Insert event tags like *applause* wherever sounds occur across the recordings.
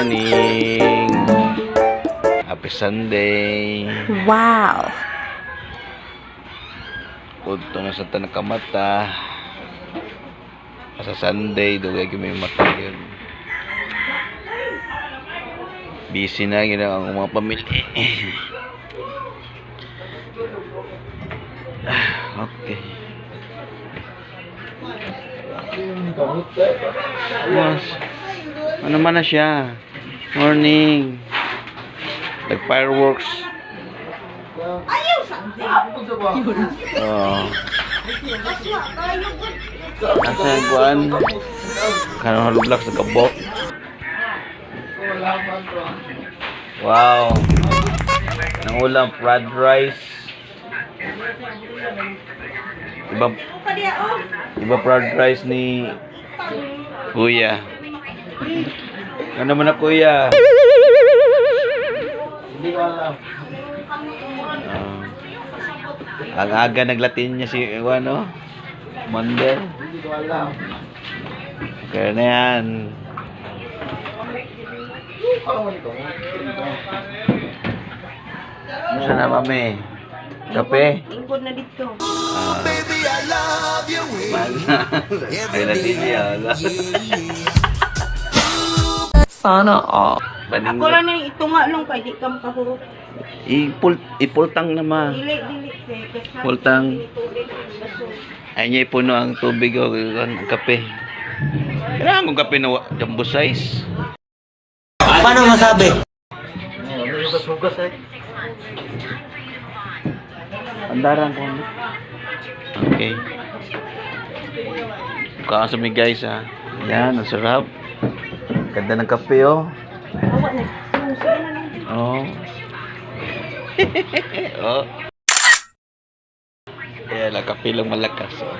morning. Happy Sunday. Wow. Udto na sa tanang kamata. Sa Sunday, dugay kami mata yun. Busy na yun ang mga pamilya. *sighs* Okay. Mas, ano man na siya? Morning. Like fireworks. Oh. Asa yung kuan? Kanang halublak sa kabok. Wow. Nang ulam fried rice. Iba Iba fried rice ni Kuya. Ano naman na Kuya? Hindi ko alam. ang aga naglatin niya si ano? Monday. Hindi ko alam. Kaya na yan. Musa na mami? Kape? Ingkod na dito. Ah. *laughs* Ay, natin niya. Sana all. Ako Baningot. lang na itunga lang kay di ka makahurot. Ipul, ipultang na ma. Dili dili. Pultang. Ay niya ipuno ang tubig o ang kape. Kailangan kong kape na jumbo size. Paano masabi? Andaran ko. Okay. Mukha sa mi guys ha. Yan, ang sarap. Ganda ng kape oh. Oh. *laughs* oh. Yan, ang kape lang malakas. oh.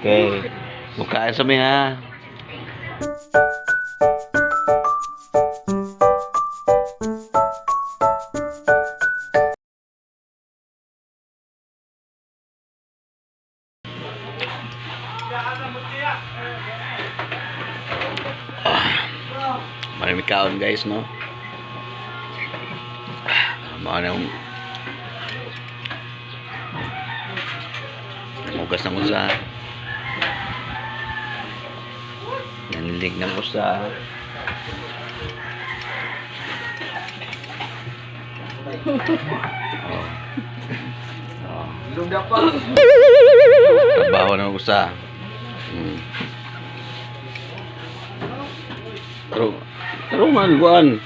Okay. Mukhaan sa mi ha. Marami kaon guys, no? Mga na yung Mugas ng usa. Nanilig ng usa. Oh. Oh. Trabaho ng usa. Hmm. Pero, pero man, kuan.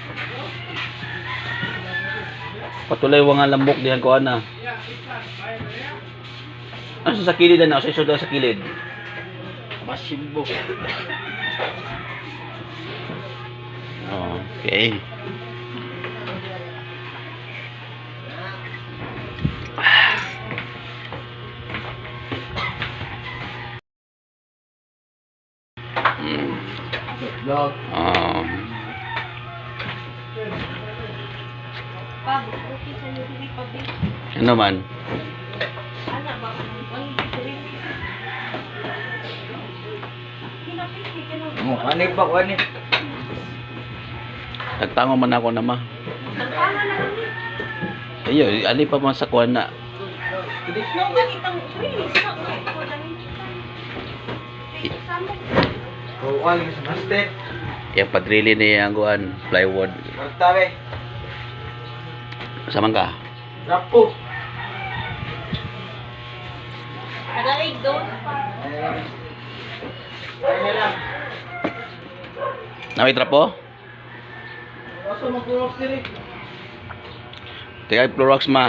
Patulay wa nga lambok dihan kuan na. Ano sa kilid na? Sa isoda sa kilid. Masimbo. Okay. Ano man? Oh, anip pa ko anip. Nagtango man ako na ma. Ni. Ayo, ali pa man sa kuan na. Release sa ni. Ano master? Yung padrili niya ang kuan, plywood. Martabe. Saman ka? Rapo. Nawit po? Diri. Tiga Clorox ma.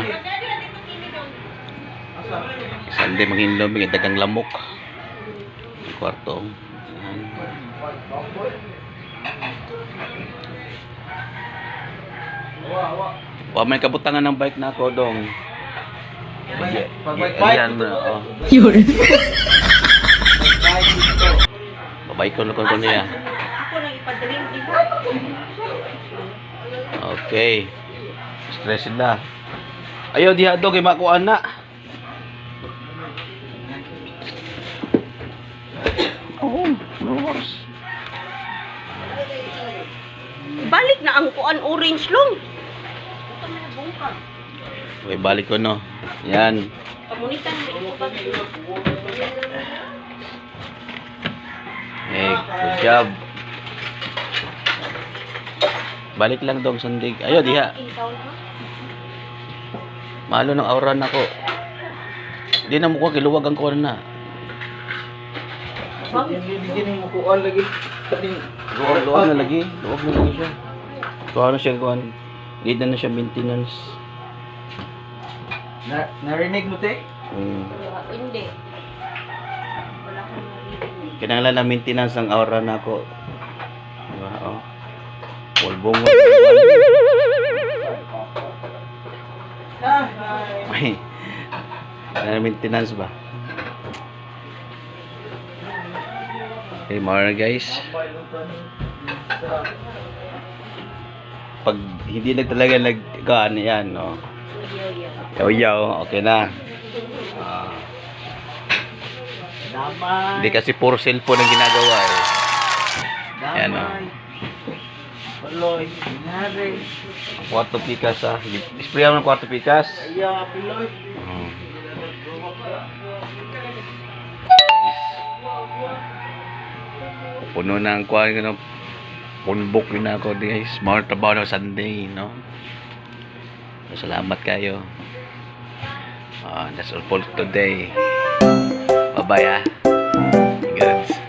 Asa? Sande manghinlom, may dagang lamok. Kwarto. Wa, wa. Wa may kabutangan ng bike na ako dong. Pag may bike. Yan, oh. Yun. Dito. Babay ko na ko niya. Ako nang ipadring iba. Okay. Stress sila. Ayaw diha do kay makuan na. Oh, Clorox. ang kuan orange long. Ito may bungkag. Okay, balik ko no. Yan. Pamunitan Eh, good job. Balik lang dong sandig. Ayo diha. Malo ng aura na ko. Di na ko kiluwag ang kuwan na. Bigyan mo kuan lagi. Luwag, na lagi. Luwag na lagi siya. Kuha na siya kuhan. Need na na siya maintenance. Na narinig mo te? Mm. Hindi. Wala kang naririnig. Kinanglan na maintenance ang aura na ko. Diba? Oh. Pulbong mo. Ay. Na maintenance ba? Okay, mga na guys. Pag hindi na talaga nag-gaan yan, no? Yaw, yaw. Yaw-yaw, okay na. Ah, Damay. hindi kasi puro cellphone ang ginagawa eh. Damay. Yan, oh. Paloy. Nare. Kwarto pikas ah. Spray mo ng kwarto pikas. Aya, piloy. Hmm. Puno na ang kuha ko punbok yun ako guys. Trabaho ng Sunday, no? Salamat kayo. Ah, that's all for today. Bye-bye ah. Good.